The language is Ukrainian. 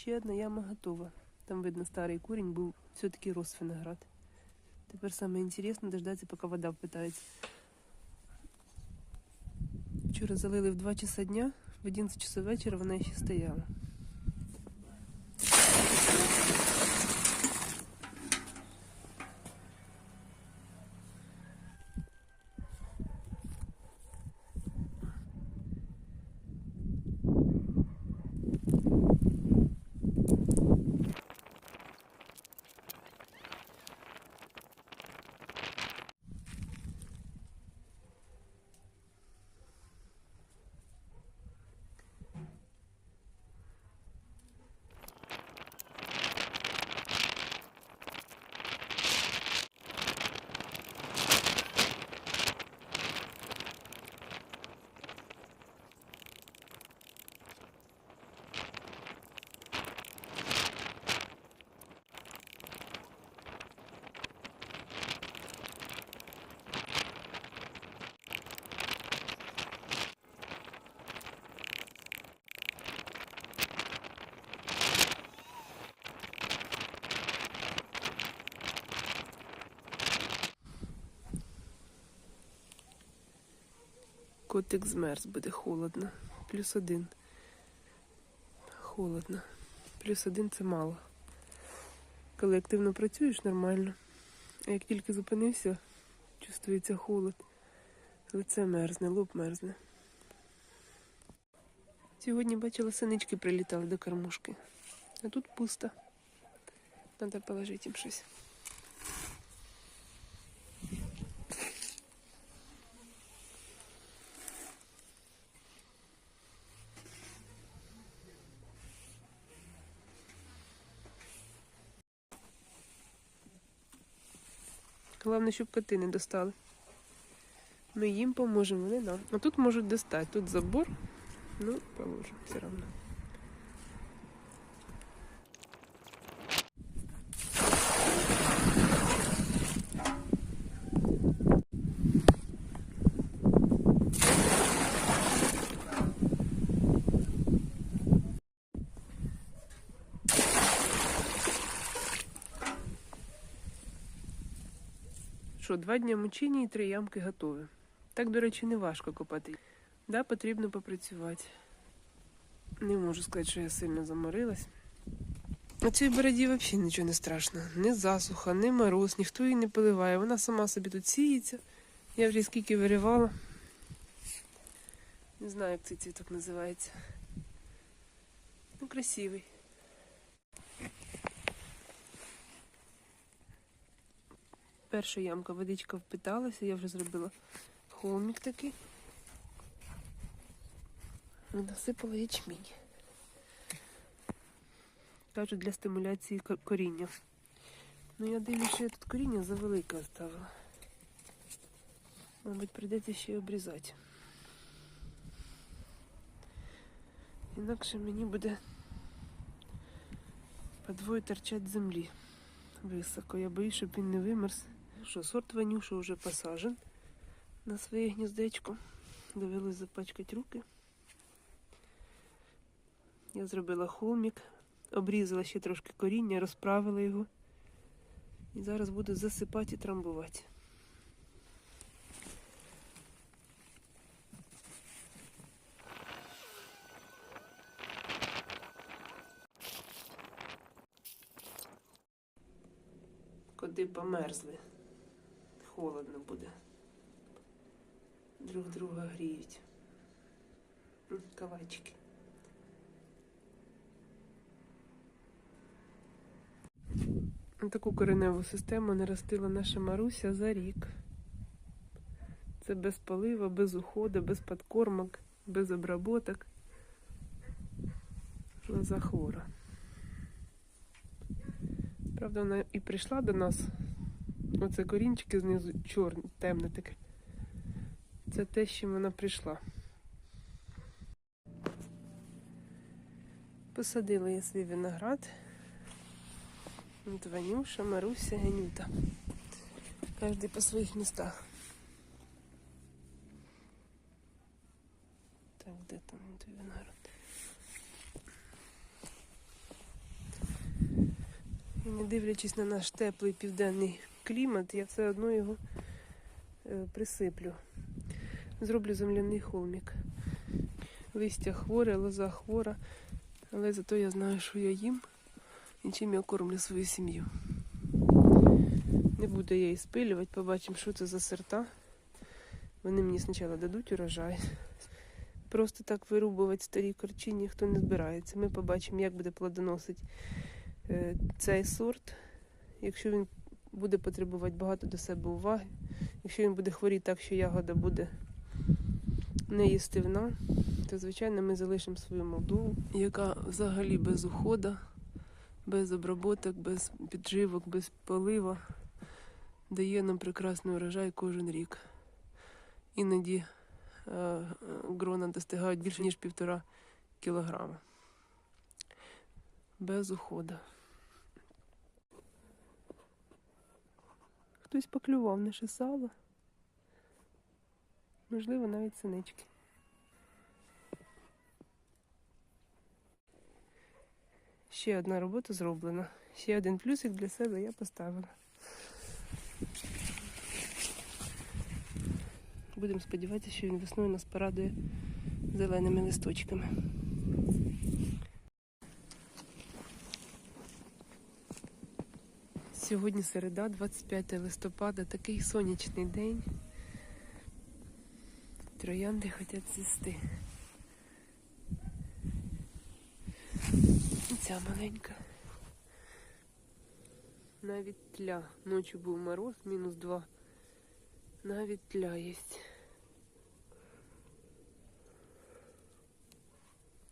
Ще одна яма готова. Там видно старий курінь, був все-таки рос виноград. Тепер саме інтересне дождатися, поки вода впитається. Вчора залили в 2 часа дня, в 11 часов вечора вона ще стояла. Котик змерз, буде холодно. Плюс один. Холодно. Плюс один це мало. Коли активно працюєш, нормально. А як тільки зупинився, чувствується холод. Лице мерзне, лоб мерзне. Сьогодні бачила, синички прилітали до кормушки. А тут пусто. Треба положити їм щось. Головне, щоб коти не достали. Ми їм поможемо, вони нам. А тут можуть достати. Тут забор. Ну, положимо все одно. Що, два дні мучення і три ямки готові. Так, до речі, не важко копати. Да, потрібно попрацювати. Не можу сказати, що я сильно заморилась. На цій бороді взагалі нічого не страшно. Ні засуха, ні мороз, ніхто її не поливає. Вона сама собі тут сіється. Я вже скільки виривала. Не знаю, як цей цвіток називається. Ну, красивий. Перша ямка, водичка впиталася, я вже зробила холмік такий. Насипала ячмінь. Кажуть, для стимуляції коріння. Ну я дивлюся, що я тут коріння завелике оставила. Мабуть, прийдеться ще й обрізати. Інакше мені буде подвоє торчать землі високо. Я боюсь, щоб він не вимерз. Що, сорт Ванюша вже посажен на своє гніздечко. Довелось запачкати руки. Я зробила холмік, обрізала ще трошки коріння, розправила його. І зараз буду засипати і трамбувати. Коди померзли. Холодно буде. Друг друга гріють. М, Кавайчики. Таку кореневу систему наростила наша Маруся за рік. Це без полива, без уходу, без подкормок, без обработок. Лоза хвора. Правда, вона і прийшла до нас. Оце корінчики знизу чорне, темне таке. Це те, з чим вона прийшла. Посадила я свій виноград. От Ванюша, Маруся, Ганюта. Кожен по своїх містах. Так, де там той виноград? Не дивлячись на наш теплий південний клімат, я все одно його е, присиплю. Зроблю земляний холмік. Листя хворе, лоза хвора, але зато я знаю, що я їм і чим я кормлю свою сім'ю. Не буду я її спилювати, побачимо, що це за сорта. Вони мені спочатку дадуть урожай. Просто так вирубувати старі корчі ніхто не збирається. Ми побачимо, як буде плодоносити е, цей сорт. Якщо він буде потребувати багато до себе уваги, якщо він буде хворіти так, що ягода буде неїстивна, то звичайно ми залишимо свою Молдову, яка взагалі без уходу, без оброботок, без підживок, без полива дає нам прекрасний урожай кожен рік. Іноді е, грона достигають більше ніж півтора кілограма. Без уходу. Хтось поклював наше сало. Можливо, навіть синички. Ще одна робота зроблена. Ще один плюсик для себе я поставила. Будемо сподіватися, що він весною нас порадує зеленими листочками. Сьогодні середа, 25 листопада, такий сонячний день. Троянди хочуть з'їсти. І ця маленька. Навіть тля. Ночі був мороз, мінус два. Навіть тля єсть.